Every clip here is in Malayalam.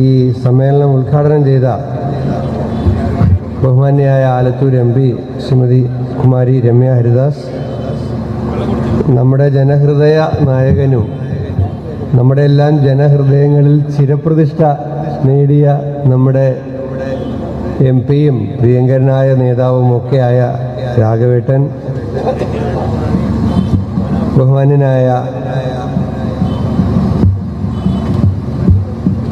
ഈ സമ്മേളനം ഉദ്ഘാടനം ചെയ്ത ബഹുമാന്യയായ ആലത്തൂർ എം പി ശ്രീമതി കുമാരി രമ്യ ഹരിദാസ് നമ്മുടെ ജനഹൃദയ നായകനും നമ്മുടെ എല്ലാം ജനഹൃദയങ്ങളിൽ ചിരപ്രതിഷ്ഠ നേടിയ നമ്മുടെ എം പിയും പ്രിയങ്കരനായ നേതാവും ഒക്കെയായ രാഘവേട്ടൻ ബഹുമാനായ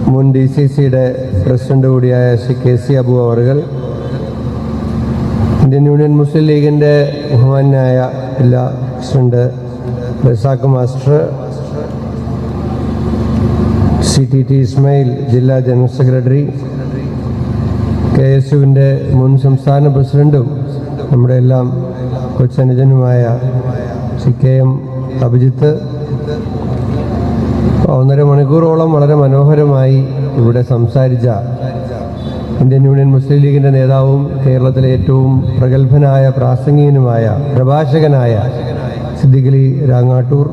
മുൻ ഡി സി സിയുടെ പ്രസിഡന്റ് കൂടിയായ ശ്രീ കെ സി അബു അവർ ഇന്ത്യൻ യൂണിയൻ മുസ്ലിം ലീഗിന്റെ ബഹുമാനായ ജില്ലാ president Razak master C T T Ismail ജില്ലാ ജനറൽ സെക്രട്ടറി കെ എസ് യുവിന്റെ മുൻ സംസ്ഥാന പ്രസിഡന്റും നമ്മുടെ എല്ലാം കൊച്ചനുജനുമായ സി കെ എം അഭിജിത്ത് ഒന്നര മണിക്കൂറോളം വളരെ മനോഹരമായി ഇവിടെ സംസാരിച്ച ഇന്ത്യൻ യൂണിയൻ മുസ്ലിം ലീഗിന്റെ നേതാവും കേരളത്തിലെ ഏറ്റവും പ്രഗത്ഭനായ പ്രാസംഗികനുമായ പ്രഭാഷകനായ സിദ്ദിഖലി രാങ്ങാട്ടൂർ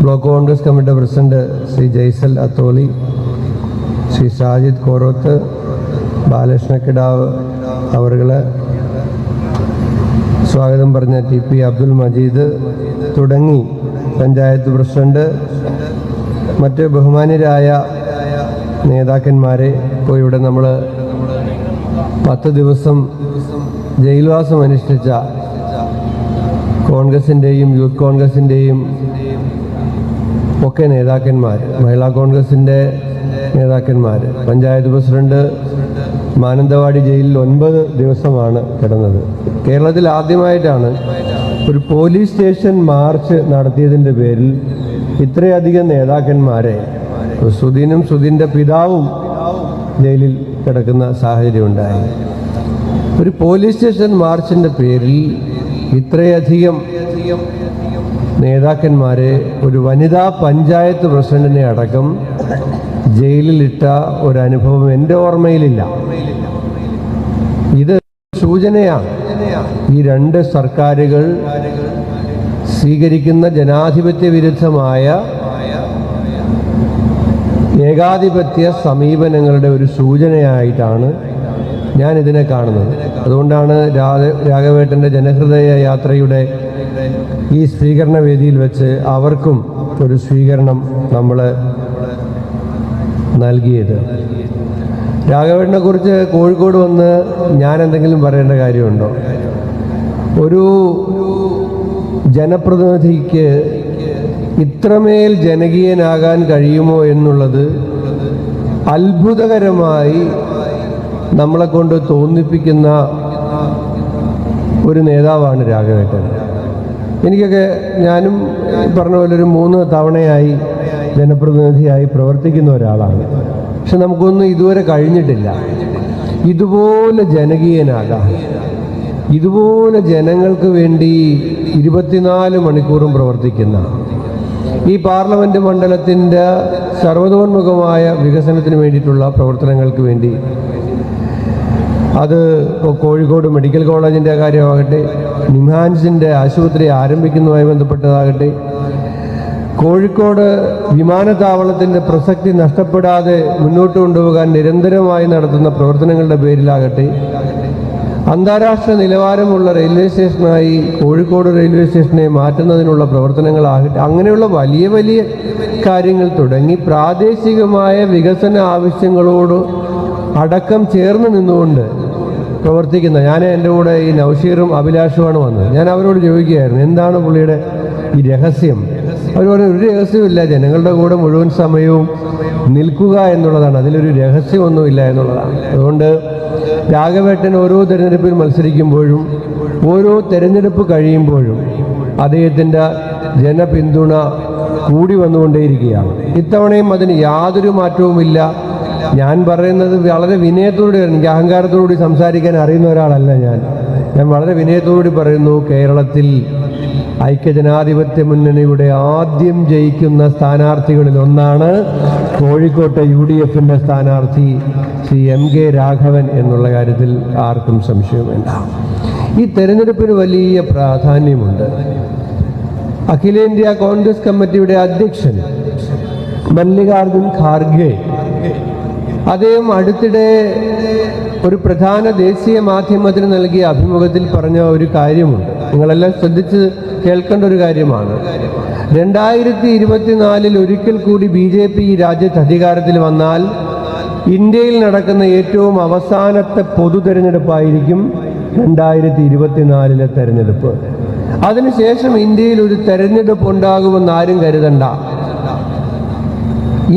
ബ്ലോക്ക് കോൺഗ്രസ് കമ്മിറ്റിയുടെ പ്രസിഡന്റ് ശ്രീ ജയ്സൽ അത്തോളി ശ്രീ ഷാജിദ് കോറോത്ത് ബാലകൃഷ്ണ അവരുടെ സ്വാഗതം പറഞ്ഞ ടി പി അബ്ദുൽ മജീദ് തുടങ്ങി. പഞ്ചായത്ത് പ്രസിഡന്റ് മറ്റ് ബഹുമാന്യരായ നേതാക്കന്മാരെ ഇപ്പോൾ ഇവിടെ നമ്മൾ പത്ത് ദിവസം ജയിൽവാസം അനുഷ്ഠിച്ച കോൺഗ്രസിന്റെയും യൂത്ത് കോൺഗ്രസിന്റെയും ഒക്കെ നേതാക്കന്മാർ മഹിളാ കോൺഗ്രസിന്റെ നേതാക്കന്മാർ പഞ്ചായത്ത് പ്രസിഡന്റ് മാനന്തവാടി ജയിലിൽ ഒൻപത് ദിവസമാണ് കിടന്നത്. കേരളത്തിൽ ആദ്യമായിട്ടാണ് ഒരു പോലീസ് സ്റ്റേഷൻ മാർച്ച് നടത്തിയതിന്റെ പേരിൽ ഇത്രയധികം നേതാക്കന്മാരെ സുധീനും സുധീന്റെ പിതാവും ജയിലിൽ കിടക്കുന്ന സാഹചര്യം ഉണ്ടായി. ഒരു പോലീസ് സ്റ്റേഷൻ മാർച്ചിന്റെ പേരിൽ ഇത്രയധികം നേതാക്കന്മാരെ ഒരു വനിതാ പഞ്ചായത്ത് പ്രസിഡന്റിനെ അടക്കം ജയിലിലിട്ട ഒരു അനുഭവം എന്റെ ഓർമ്മയിലില്ല. ഇത് സൂചനയാണ്. ഈ രണ്ട് സർക്കാരുകൾ സ്വീകരിക്കുന്ന ജനാധിപത്യ വിരുദ്ധമായ ഏകാധിപത്യ സമീപനങ്ങളുടെ ഒരു സൂചനയായിട്ടാണ് ഞാൻ ഇതിനെ കാണുന്നത്. അതുകൊണ്ടാണ് രാഘവേട്ടന്റെ ജനഹൃദയ യാത്രയുടെ ഈ സ്വീകരണ വേദിയിൽ വെച്ച് അവർക്കും ഒരു സ്വീകരണം നമ്മൾ നൽകിയത്. രാഘവേട്ടനെ കുറിച്ച് കോഴിക്കോട് വന്ന് ഞാൻ എന്തെങ്കിലും പറയേണ്ട കാര്യമുണ്ടോ? ഒരു ജനപ്രതിനിധിക്ക് ഇത്രമേൽ ജനകീയനാകാൻ കഴിയുമോ എന്നുള്ളത് അത്ഭുതകരമായി നമ്മളെ കൊണ്ട് തോന്നിപ്പിക്കുന്ന ഒരു നേതാവാണ് രാഘവേട്ടൻ. എനിക്കൊക്കെ ഞാനും പറഞ്ഞ പോലെ ഒരു മൂന്ന് തവണയായി ജനപ്രതിനിധിയായി പ്രവർത്തിക്കുന്ന ഒരാളാണ്. പക്ഷെ നമുക്കൊന്നും ഇതുവരെ കഴിഞ്ഞിട്ടില്ല. ഇതുപോലെ ജനകീയനാകാം ഇതുപോലെ ജനങ്ങൾക്ക് വേണ്ടി ഇരുപത്തിനാല് മണിക്കൂറും പ്രവർത്തിക്കുന്ന ഈ പാർലമെന്റ് മണ്ഡലത്തിന്റെ സർവതോന്മുഖമായ വികസനത്തിന് വേണ്ടിയിട്ടുള്ള പ്രവർത്തനങ്ങൾക്ക് വേണ്ടി അത് കോഴിക്കോട് മെഡിക്കൽ കോളേജിന്റെ കാര്യമാകട്ടെ നിംഹാൻസിന്റെ ആശുപത്രി ആരംഭിക്കുന്നതുമായി ബന്ധപ്പെട്ടതാകട്ടെ കോഴിക്കോട് വിമാനത്താവളത്തിന്റെ പ്രസക്തി നഷ്ടപ്പെടാതെ മുന്നോട്ട് കൊണ്ടുപോകാൻ നിരന്തരമായി നടത്തുന്ന പ്രവർത്തനങ്ങളുടെ പേരിലാകട്ടെ അന്താരാഷ്ട്ര നിലവാരമുള്ള റെയിൽവേ സ്റ്റേഷനായി കോഴിക്കോട് റെയിൽവേ സ്റ്റേഷനെ മാറ്റുന്നതിനുള്ള പ്രവർത്തനങ്ങളാകട്ടെ അങ്ങനെയുള്ള വലിയ വലിയ കാര്യങ്ങൾ തുടങ്ങി പ്രാദേശികമായ വികസന ആവശ്യങ്ങളോട് അടക്കം ചേർന്ന് നിന്നുകൊണ്ട് പ്രവർത്തിക്കുന്ന ഞാൻ എന്റെ കൂടെ ഈ നൗഷീറും അഭിലാഷുമാണ് വന്നത്. ഞാൻ അവരോട് ചോദിക്കുകയായിരുന്നു എന്താണ് പുള്ളിയുടെ ഈ രഹസ്യം? പറഞ്ഞു ഒരു രഹസ്യമില്ല ജനങ്ങളുടെ കൂടെ മുഴുവൻ സമയവും നിൽക്കുക എന്നുള്ളതാണ്. അതിലൊരു രഹസ്യമൊന്നുമില്ല എന്നുള്ളതാണ്. അതുകൊണ്ട് രാഘവേട്ടൻ ഓരോ തെരഞ്ഞെടുപ്പിൽ മത്സരിക്കുമ്പോഴും ഓരോ തെരഞ്ഞെടുപ്പ് കഴിയുമ്പോഴും അദ്ദേഹത്തിന്റെ ജനപിന്തുണ കൂടി വന്നുകൊണ്ടേയിരിക്കുകയാണ്. ഇത്തവണയും അതിന് യാതൊരു മാറ്റവുമില്ല. ഞാൻ പറയുന്നത് വളരെ വിനയത്തോടെ എനിക്ക് അഹങ്കാരത്തോടുകൂടി സംസാരിക്കാൻ അറിയുന്ന ഒരാളല്ല ഞാൻ. ഞാൻ വളരെ വിനയത്തോടുകൂടി പറയുന്നു കേരളത്തിൽ ഐക്യജനാധിപത്യ മുന്നണിയുടെ ആദ്യം ജയിക്കുന്ന സ്ഥാനാർത്ഥികളിൽ ഒന്നാണ് കോഴിക്കോട്ടെ യു ഡി എഫിന്റെ സ്ഥാനാർത്ഥി ശ്രീ എം കെ രാഘവൻ എന്നുള്ള കാര്യത്തിൽ ആർക്കും സംശയം ഈ തെരഞ്ഞെടുപ്പിന് വലിയ പ്രാധാന്യമുണ്ട്. അഖിലേന്ത്യാ കോൺഗ്രസ് കമ്മിറ്റിയുടെ അധ്യക്ഷൻ മല്ലികാർജുൻ ഖാർഗെ. അദ്ദേഹം അടുത്തിടെ ഒരു പ്രധാന ദേശീയ മാധ്യമത്തിന് നൽകിയ അഭിമുഖത്തിൽ പറഞ്ഞ ഒരു കാര്യമുണ്ട്. നിങ്ങളെല്ലാം ശ്രദ്ധിച്ച് കേൾക്കേണ്ട ഒരു കാര്യമാണ്. രണ്ടായിരത്തി ഇരുപത്തിനാലിൽ ഒരിക്കൽ കൂടി ബി ജെ പി ഈ രാജ്യത്ത് അധികാരത്തിൽ വന്നാൽ ഇന്ത്യയിൽ നടക്കുന്ന ഏറ്റവും അവസാനത്തെ പൊതു തെരഞ്ഞെടുപ്പായിരിക്കും രണ്ടായിരത്തി ഇരുപത്തിനാലിലെ തെരഞ്ഞെടുപ്പ് അതിനുശേഷം ഇന്ത്യയിൽ ഒരു തെരഞ്ഞെടുപ്പ് ഉണ്ടാകുമെന്ന് ആരും കരുതണ്ട.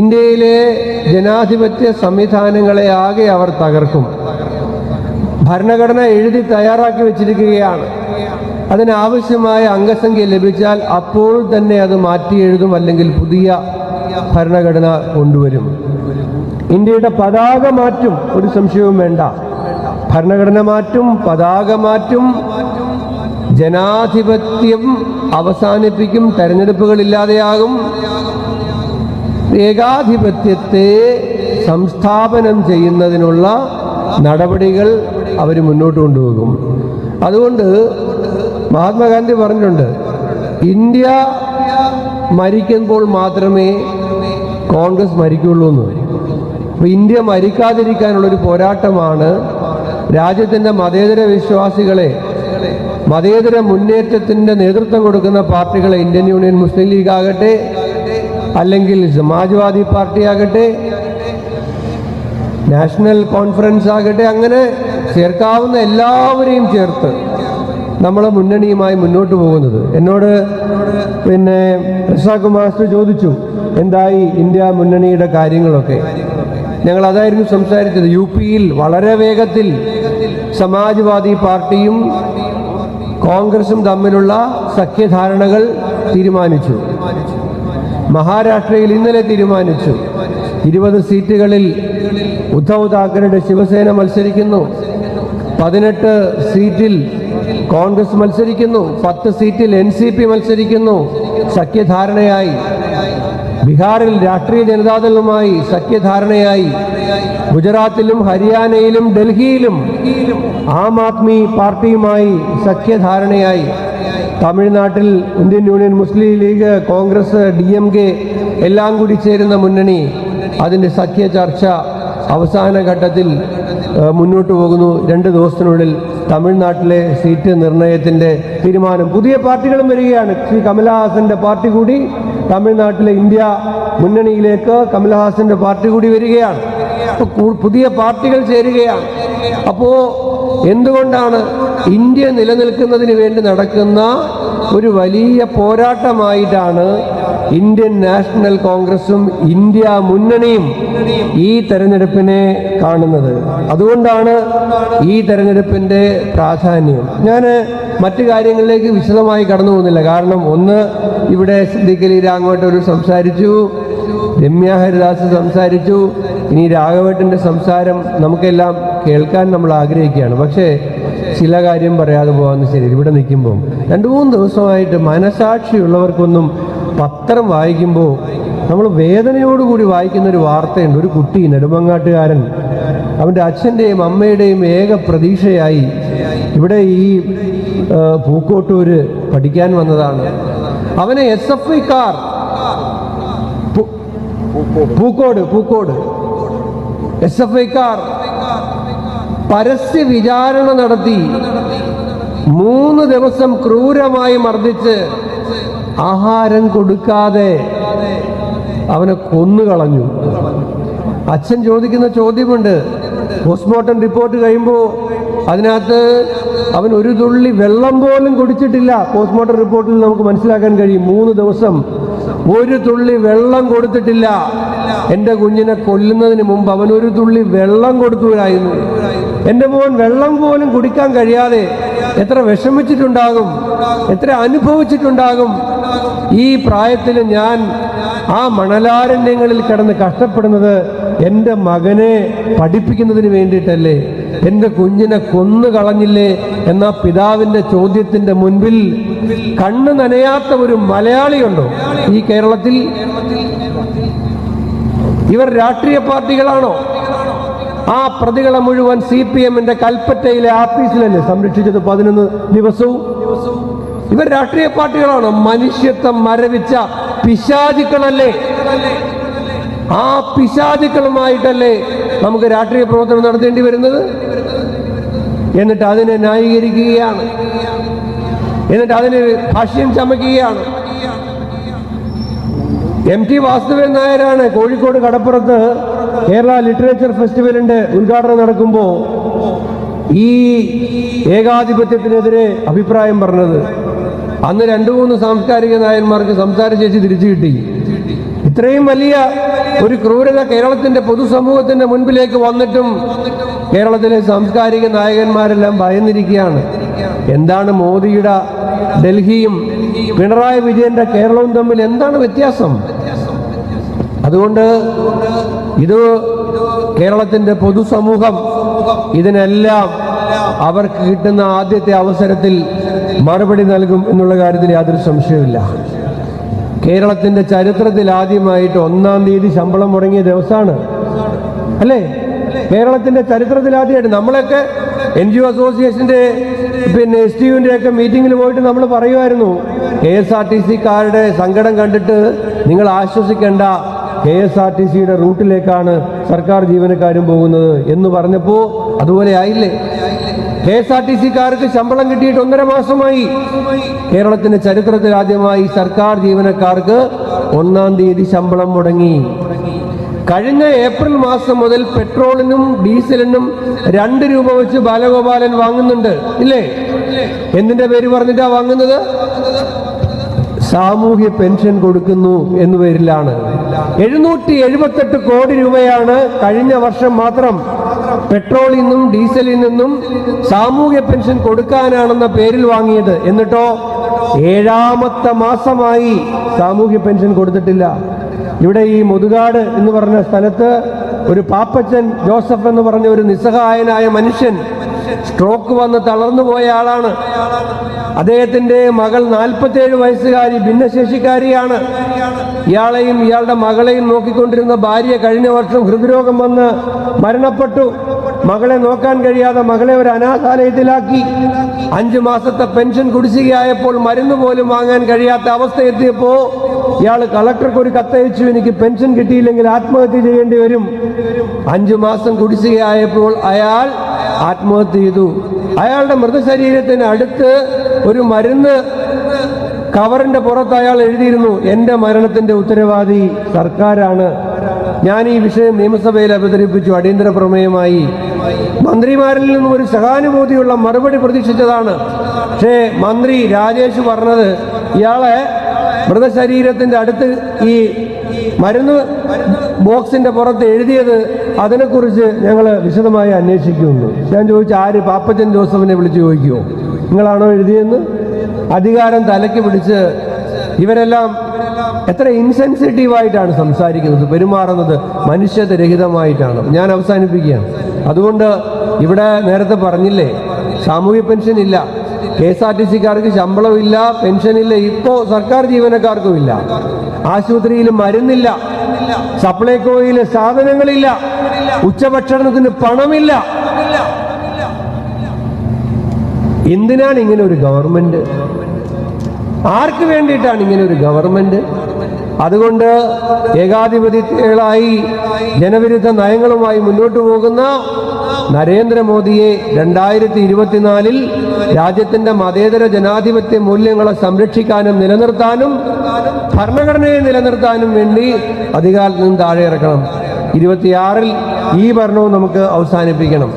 ഇന്ത്യയിലെ ജനാധിപത്യ സംവിധാനങ്ങളെ ആകെ അവർ തകർക്കും. ഭരണഘടന എഴുതി തയ്യാറാക്കി വെച്ചിരിക്കുകയാണ്. അതിനാവശ്യമായ അംഗസംഖ്യ ലഭിച്ചാൽ അപ്പോൾ തന്നെ അത് മാറ്റി എഴുതും അല്ലെങ്കിൽ പുതിയ ഭരണഘടന കൊണ്ടുവരും. ഇന്ത്യയുടെ പതാക മാറ്റും ഒരു സംശയവും വേണ്ട. ഭരണഘടന മാറ്റും പതാക മാറ്റും ജനാധിപത്യം അവസാനിപ്പിക്കും തെരഞ്ഞെടുപ്പുകൾ ഇല്ലാതെയാകും ഏകാധിപത്യത്തെ സംസ്ഥാപനം ചെയ്യുന്നതിനുള്ള നടപടികൾ അവർ മുന്നോട്ട് കൊണ്ടുപോകും. അതുകൊണ്ട് മഹാത്മാഗാന്ധി പറഞ്ഞിട്ടുണ്ട് ഇന്ത്യ മരിക്കുമ്പോൾ മാത്രമേ കോൺഗ്രസ് മരിക്കുള്ളൂ എന്ന്. അപ്പോൾ ഇന്ത്യ മരിക്കാതിരിക്കാനുള്ളൊരു പോരാട്ടമാണ് രാജ്യത്തിന്റെ മതേതര വിശ്വാസികളെ മതേതര മുന്നേറ്റത്തിന്റെ നേതൃത്വം കൊടുക്കുന്ന പാർട്ടികളെ ഇന്ത്യൻ യൂണിയൻ മുസ്ലിം ലീഗ് ആകട്ടെ അല്ലെങ്കിൽ സമാജ്വാദി പാർട്ടി ആകട്ടെ നാഷണൽ കോൺഫറൻസ് ആകട്ടെ അങ്ങനെ ചേർക്കാവുന്ന എല്ലാവരെയും ചേർത്ത് നമ്മൾ മുന്നണിയുമായി മുന്നോട്ട് പോകുന്നത്. എന്നോട് പിന്നെ റസാഖ് മാസ്റ്റർ ചോദിച്ചു എന്തായി ഇന്ത്യ മുന്നണിയുടെ കാര്യങ്ങളൊക്കെ? ഞങ്ങൾ അതായിരുന്നു സംസാരിച്ചത്. യു പിയിൽ വളരെ വേഗത്തിൽ സമാജ്വാദി പാർട്ടിയും കോൺഗ്രസും തമ്മിലുള്ള സഖ്യധാരണകൾ തീരുമാനിച്ചു. മഹാരാഷ്ട്രയിൽ ഇന്നലെ തീരുമാനിച്ചു. ഇരുപത് സീറ്റുകളിൽ ഉദ്ധവ് താക്കറെയുടെ ശിവസേന മത്സരിക്കുന്നു. പതിനെട്ട് സീറ്റിൽ കോൺഗ്രസ് മത്സരിക്കുന്നു. പത്ത് സീറ്റിൽ എൻ സി പി മത്സരിക്കുന്നു. സഖ്യധാരണയായി. ബീഹാറിൽ രാഷ്ട്രീയ ജനതാദളുമായി സഖ്യധാരണയായി. ഗുജറാത്തിലും ഹരിയാനയിലും ഡൽഹിയിലും ആം ആദ്മി പാർട്ടിയുമായി സഖ്യധാരണയായി. തമിഴ്നാട്ടിൽ Indian Union Muslim League Congress D M K എല്ലാം കൂടി ചേരുന്ന മുന്നണി അതിന്റെ സഖ്യ ചർച്ച അവസാന ഘട്ടത്തിൽ മുന്നോട്ട് പോകുന്നു. രണ്ട് ദിവസത്തിനുള്ളിൽ തമിഴ്നാട്ടിലെ സീറ്റ് നിർണയത്തിന്റെ തീരുമാനം. പുതിയ പാർട്ടികളും വരികയാണ്. ശ്രീ കമലഹാസന്റെ പാർട്ടി കൂടി തമിഴ്നാട്ടിലെ ഇന്ത്യ മുന്നണിയിലേക്ക് കമലഹാസന്റെ പാർട്ടി കൂടി വരികയാണ്. പുതിയ പാർട്ടികൾ ചേരുകയാണ്. അപ്പോ എന്തുകൊണ്ടാണ് ഇന്ത്യ നിലനിൽക്കുന്നതിന് വേണ്ടി നടക്കുന്ന ഒരു വലിയ പോരാട്ടമായിട്ടാണ് ഇന്ത്യൻ നാഷണൽ കോൺഗ്രസും ഇന്ത്യ മുന്നണിയും ഈ തെരഞ്ഞെടുപ്പിനെ കാണുന്നത്. അതുകൊണ്ടാണ് ഈ തെരഞ്ഞെടുപ്പിന്റെ പ്രാധാന്യം. ഞാൻ മറ്റു കാര്യങ്ങളിലേക്ക് വിശദമായി കടന്നു പോകുന്നില്ല. കാരണം ഒന്ന് ഇവിടെ സിദ്ദിഖലി ഒരു സംസാരിച്ചു രമ്യ ഹരിദാസ് സംസാരിച്ചു ഇനി രാഘവേട്ടന്റെ സംസാരം നമുക്കെല്ലാം കേൾക്കാൻ നമ്മൾ ആഗ്രഹിക്കുകയാണ്. പക്ഷേ ചില കാര്യം പറയാതെ പോകാമെന്ന് ശരി ഇവിടെ നിൽക്കുമ്പോൾ രണ്ട് മൂന്ന് ദിവസമായിട്ട് മനസാക്ഷിയുള്ളവർക്കൊന്നും പത്രം വായിക്കുമ്പോൾ നമ്മൾ വേദനയോടുകൂടി വായിക്കുന്ന ഒരു വാർത്തയുണ്ട്. ഒരു കുട്ടി നെടുമങ്ങാട്ടുകാരൻ. അവന്റെ അച്ഛന്റെയും അമ്മയുടെയും ഏക പ്രതീക്ഷയായി ഇവിടെ ഈ പൂക്കോട്ടൂര് പഠിക്കാൻ വന്നതാണ്. അവനെ എസ് എഫ് ഐ കാർ പൂക്കോട് പൂക്കോട്. എസ് എഫ് ഐക്കാർ പരസ്യ വിചാരണ നടത്തി മൂന്ന് ദിവസം ക്രൂരമായി മർദ്ദിച്ച് ആഹാരം കൊടുക്കാതെ അവനെ കൊന്നുകളഞ്ഞു. അച്ഛൻ ചോദിക്കുന്ന ചോദ്യമുണ്ട്. പോസ്റ്റ്മോർട്ടം റിപ്പോർട്ട് കഴിയുമ്പോൾ അതിനകത്ത് അവൻ ഒരു തുള്ളി വെള്ളം പോലും കുടിച്ചിട്ടില്ല. പോസ്റ്റ്മോർട്ടം റിപ്പോർട്ടിൽ നമുക്ക് മനസ്സിലാക്കാൻ കഴിയും. മൂന്ന് ദിവസം ഒരു തുള്ളി വെള്ളം കൊടുത്തിട്ടില്ല. എന്റെ കുഞ്ഞിനെ കൊല്ലുന്നതിന് മുമ്പ് അവൻ ഒരു തുള്ളി വെള്ളം കൊടുത്തുവരായിരുന്നു. എന്റെ മോൻ വെള്ളം പോലും കുടിക്കാൻ കഴിയാതെ എത്ര വിഷമിച്ചിട്ടുണ്ടാകും എത്ര അനുഭവിച്ചിട്ടുണ്ടാകും. ഈ പ്രായത്തിൽ ഞാൻ ആ മണലാരണ്യങ്ങളിൽ കിടന്ന് കഷ്ടപ്പെടുന്നത് എന്റെ മകനെ പഠിപ്പിക്കുന്നതിന് വേണ്ടിയിട്ടല്ലേ? എന്റെ കുഞ്ഞിനെ കൊന്നു കളഞ്ഞില്ലേ എന്ന പിതാവിന്റെ ചോദ്യത്തിന്റെ മുൻപിൽ കണ്ണ് നനയാത്ത ഒരു മലയാളിയുണ്ടോ ഈ കേരളത്തിൽ? ഇവർ രാഷ്ട്രീയ പാർട്ടികളാണോ? ആ പ്രതികളെ മുഴുവൻ സി പി എമ്മിന്റെ കൽപ്പറ്റയിലെ ആഫീസിലല്ലേ സംരക്ഷിച്ചത് പതിനൊന്ന് ദിവസവും? ഇവർ രാഷ്ട്രീയ പാർട്ടികളാണ്? മനുഷ്യത്വം മരവിച്ച പിശാചുക്കളല്ലേ? ആ പിശാചുക്കളുമായിട്ടല്ലേ നമുക്ക് രാഷ്ട്രീയ പ്രവർത്തനം നടത്തേണ്ടി വരുന്നത്? എന്നിട്ട് അതിനെ ന്യായീകരിക്കുകയാണ്. എന്നിട്ട് അതിന് ഭാഷ്യം ചമയ്ക്കുകയാണ് എം ടി വാസുദേവൻ നായരാണ് കോഴിക്കോട് കടപ്പുറത്ത് കേരള ലിറ്ററേച്ചർ ഫെസ്റ്റിവലിന്റെ ഉദ്ഘാടനം നടക്കുമ്പോൾ ഈ ഏകാധിപത്യത്തിനെതിരെ അഭിപ്രായം പറഞ്ഞത്. അന്ന് രണ്ടു മൂന്ന് സാംസ്കാരിക നായന്മാർക്ക് സംസാര ശേഷി തിരിച്ചു കിട്ടി. ഇത്രയും വലിയ ഒരു ക്രൂരത കേരളത്തിന്റെ പൊതുസമൂഹത്തിന്റെ മുൻപിലേക്ക് വന്നിട്ടും കേരളത്തിലെ സാംസ്കാരിക നായകന്മാരെല്ലാം ഭയന്നിരിക്കുകയാണ്. എന്താണ് മോദിയുടെ ഡൽഹിയും പിണറായി വിജയന്റെ കേരളവും തമ്മിൽ എന്താണ് വ്യത്യാസം? അതുകൊണ്ട് ഇത് കേരളത്തിന്റെ പൊതുസമൂഹം ഇതിനെല്ലാം അവർക്ക് കിട്ടുന്ന ആദ്യത്തെ അവസരത്തിൽ മറുപടി നൽകും എന്നുള്ള കാര്യത്തിൽ യാതൊരു സംശയവുമില്ല. കേരളത്തിന്റെ ചരിത്രത്തിൽ ആദ്യമായിട്ട് ഒന്നാം തീയതി ശമ്പളം മുടങ്ങിയ ദിവസമാണ്. അല്ലേ? കേരളത്തിന്റെ ചരിത്രത്തിൽ ആദ്യമായിട്ട് നമ്മളൊക്കെ എൻ ജി ഒ അസോസിയേഷന്റെ പിന്നെ എസ് ടി ഒക്കെ മീറ്റിംഗിൽ പോയിട്ട് നമ്മൾ പറയുമായിരുന്നു കെ എസ് ആർ ടി സിക്കാരുടെ സങ്കടം കണ്ടിട്ട് നിങ്ങൾ ആശ്വസിക്കേണ്ട കെ എസ് ആർ ടി സിയുടെ റൂട്ടിലേക്കാണ് സർക്കാർ ജീവനക്കാരും പോകുന്നത് എന്ന് പറഞ്ഞപ്പോൾ അതുപോലെ ആയില്ലേ? കെ എസ് ആർ ടി സിക്കാർക്ക് ശമ്പളം കിട്ടിയിട്ട് ഒന്നര മാസമായി. കേരളത്തിന്റെ ചരിത്രത്തിൽ ആദ്യമായി സർക്കാർ ജീവനക്കാർക്ക് ഒന്നാം തീയതി ശമ്പളം മുടങ്ങി. കഴിഞ്ഞ ഏപ്രിൽ മാസം മുതൽ പെട്രോളിനും ഡീസലിനും രണ്ട് രൂപ വെച്ച് ബാലഗോപാലൻ വാങ്ങുന്നുണ്ട്. ഇല്ലേ? എന്തിന്റെ പേര് പറഞ്ഞിട്ടാ വാങ്ങുന്നത്? സാമൂഹ്യ പെൻഷൻ കൊടുക്കുന്നു എന്നു പേരിലാണ്. എഴുന്നൂറ്റി എഴുപത്തെട്ട് കോടി രൂപയാണ് കഴിഞ്ഞ വർഷം മാത്രം പെട്രോളിൽ നിന്നും ഡീസലിൽ നിന്നും സാമൂഹ്യ പെൻഷൻ കൊടുക്കാനാണെന്ന പേരിൽ വാങ്ങിയത്. എന്നിട്ടോ? ഏഴാമത്തെ മാസമായി സാമൂഹ്യ പെൻഷൻ കൊടുത്തിട്ടില്ല. ഇവിടെ ഈ മുതുകാട് എന്ന് പറഞ്ഞ സ്ഥലത്ത് ഒരു പാപ്പച്ചൻ ജോസഫ് എന്ന് പറഞ്ഞ ഒരു നിസ്സഹായനായ മനുഷ്യൻ സ്ട്രോക്ക് വന്ന് തളർന്നു പോയ ആളാണ്. അദ്ദേഹത്തിന്റെ മകൾ നാൽപ്പത്തേഴ് വയസ്സുകാരി ഭിന്നശേഷിക്കാരിയാണ്. ഇയാളെയും ഇയാളുടെ മകളെയും നോക്കിക്കൊണ്ടിരുന്ന ഭാര്യ കഴിഞ്ഞ വർഷം ഹൃദ്രോഗം വന്ന് മരണപ്പെട്ടു. മകളെ നോക്കാൻ കഴിയാതെ മകളെ ഒരു അനാഥാലയത്തിലാക്കി. അഞ്ചു മാസത്തെ പെൻഷൻ കുടിശ്ശികയായപ്പോൾ മരുന്ന് പോലും വാങ്ങാൻ കഴിയാത്ത അവസ്ഥ എത്തിയപ്പോ ഇയാൾ കളക്ടർക്ക് ഒരു കത്തയച്ചു എനിക്ക് പെൻഷൻ കിട്ടിയില്ലെങ്കിൽ ആത്മഹത്യ ചെയ്യേണ്ടി വരും. അഞ്ചു മാസം കുടിശ്ശികയായപ്പോൾ അയാൾ ആത്മഹത്യ ചെയ്തു. അയാളുടെ മൃതശരീരത്തിന് അടുത്ത് ഒരു മരുന്ന് കവറിന്റെ പുറത്ത് അയാൾ എഴുതിയിരുന്നു. എന്റെ മരണത്തിന്റെ ഉത്തരവാദി സർക്കാരാണ്. ഞാൻ ഈ വിഷയം നിയമസഭയിൽ അവതരിപ്പിച്ചു. അടിയന്തര പ്രമേയമായി. മന്ത്രിമാരിൽ നിന്നും ഒരു സഹാനുഭൂതിയുള്ള മറുപടി പ്രതീക്ഷിച്ചതാണ്. പക്ഷേ മന്ത്രി രാജേഷ് പറഞ്ഞത് ഇയാളെ മൃതശരീരത്തിന്റെ അടുത്ത് ഈ മരുന്ന് ബോക്സിന്റെ പുറത്ത് എഴുതിയത് അതിനെക്കുറിച്ച് ഞങ്ങൾ വിശദമായി അന്വേഷിക്കുന്നു ഞാൻ ചോദിച്ചു ആര് പാപ്പച്ചൻ ജോസഫിനെ വിളിച്ച് ചോദിക്കുമോ നിങ്ങളാണോ എഴുതിയെന്ന്? അധികാരം തലയ്ക്ക് പിടിച്ച് ഇവരെല്ലാം എത്ര ഇൻസെൻസിറ്റീവായിട്ടാണ് സംസാരിക്കുന്നത്. പെരുമാറുന്നത് മനുഷ്യരഹിതമായിട്ടാണ് ഞാൻ അവസാനിപ്പിക്കുകയാണ്. അതുകൊണ്ട് ഇവിടെ നേരത്തെ പറഞ്ഞില്ലേ സാമൂഹ്യ പെൻഷൻ ഇല്ല. കെ എസ് ആർ ടി സിക്കാർക്ക് ശമ്പളമില്ല പെൻഷനില്ല ഇപ്പോൾ സർക്കാർ ജീവനക്കാർക്കും ഇല്ല. ആശുപത്രിയിൽ മരുന്നില്ല. സപ്ലൈകോയിൽ സാധനങ്ങളില്ല. ഉച്ചഭക്ഷണത്തിന് പണമില്ല. എന്തിനാണ് ഇങ്ങനെ ഒരു ഗവൺമെന്റ്? ആർക്ക് വേണ്ടിയിട്ടാണ് ഇങ്ങനെ ഒരു ഗവൺമെന്റ്? അതുകൊണ്ട് ഏകാധിപതികളായി ജനവിരുദ്ധ നയങ്ങളുമായി മുന്നോട്ട് പോകുന്ന നരേന്ദ്രമോദിയെ രണ്ടായിരത്തി ഇരുപത്തിനാലിൽ രാജ്യത്തിന്റെ മതേതര ജനാധിപത്യ മൂല്യങ്ങളെ സംരക്ഷിക്കാനും നിലനിർത്താനും ഭരണഘടനയെ നിലനിർത്താനും വേണ്ടി അധികാരത്തിൽ നിന്ന് താഴെ ഇറക്കണം ഇരുപത്തിയാറിൽ ഈ ഭരണവും നമുക്ക് അവസാനിപ്പിക്കണം.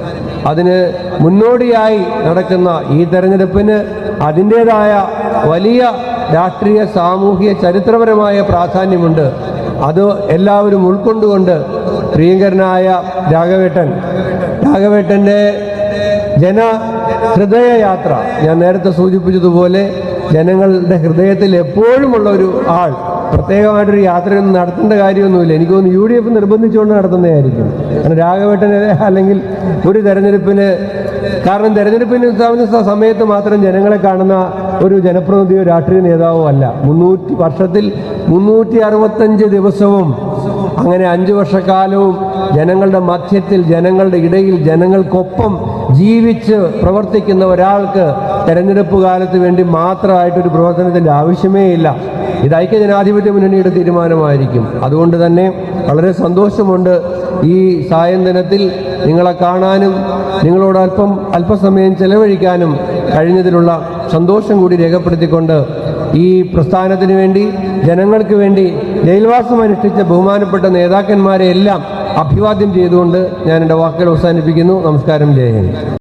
അതിന് മുന്നോടിയായി നടക്കുന്ന ഈ തെരഞ്ഞെടുപ്പിന് അതിന്റേതായ വലിയ രാഷ്ട്രീയ സാമൂഹിക ചരിത്രപരമായ പ്രാധാന്യമുണ്ട്. അത് എല്ലാവരും ഉൾക്കൊണ്ടുകൊണ്ട് പ്രിയങ്കരനായ രാഘവേട്ടൻ. രാഘവേട്ടന്റെ ജന ഹൃദയയാത്ര ഞാൻ നേരത്തെ സൂചിപ്പിച്ചതുപോലെ ജനങ്ങളുടെ ഹൃദയത്തിൽ എപ്പോഴുമുള്ള ഒരു ആൾ പ്രത്യേകമായിട്ടൊരു യാത്രയൊന്നും നടത്തേണ്ട കാര്യമൊന്നുമില്ല. എനിക്ക് തോന്നുന്നു യു ഡി എഫ് നിർബന്ധിച്ചുകൊണ്ട് നടത്തുന്നതായിരിക്കും. കാരണം രാഘവേട്ടന് അല്ലെങ്കിൽ ഒരു തെരഞ്ഞെടുപ്പിന് കാരണം തെരഞ്ഞെടുപ്പിന് സമയത്ത് മാത്രം ജനങ്ങളെ കാണുന്ന ഒരു ജനപ്രതിനിധിയോ രാഷ്ട്രീയ നേതാവോ അല്ല. മുന്നൂറ്റി വർഷത്തിൽ മുന്നൂറ്റി അറുപത്തഞ്ച് ദിവസവും അങ്ങനെ അഞ്ചു വർഷക്കാലവും ജനങ്ങളുടെ മധ്യത്തിൽ ജനങ്ങളുടെ ഇടയിൽ ജനങ്ങൾക്കൊപ്പം ജീവിച്ച് പ്രവർത്തിക്കുന്ന ഒരാൾക്ക് തെരഞ്ഞെടുപ്പ് കാലത്ത് വേണ്ടി മാത്രമായിട്ടൊരു പ്രവർത്തനത്തിന്റെ ആവശ്യമേ ഇല്ല ഇത് ഐക്യജനാധിപത്യ മുന്നണിയുടെ തീരുമാനമായിരിക്കും. അതുകൊണ്ട് തന്നെ വളരെ സന്തോഷമുണ്ട് ഈ സായന്തനത്തിൽ നിങ്ങളെ കാണാനും നിങ്ങളോട് അല്പം അല്പസമയം ചെലവഴിക്കാനും കഴിഞ്ഞതിലുള്ള സന്തോഷം കൂടി രേഖപ്പെടുത്തിക്കൊണ്ട് ഈ പ്രസ്ഥാനത്തിന് വേണ്ടി ജനങ്ങൾക്ക് വേണ്ടി ജയിൽവാസം അനുഷ്ഠിച്ച ബഹുമാനപ്പെട്ട നേതാക്കന്മാരെ എല്ലാം അഭിവാദ്യം ചെയ്തുകൊണ്ട് ഞാൻ എന്റെ വാക്കുകൾ അവസാനിപ്പിക്കുന്നു. നമസ്കാരം. ജയ ഹിന്ദ്.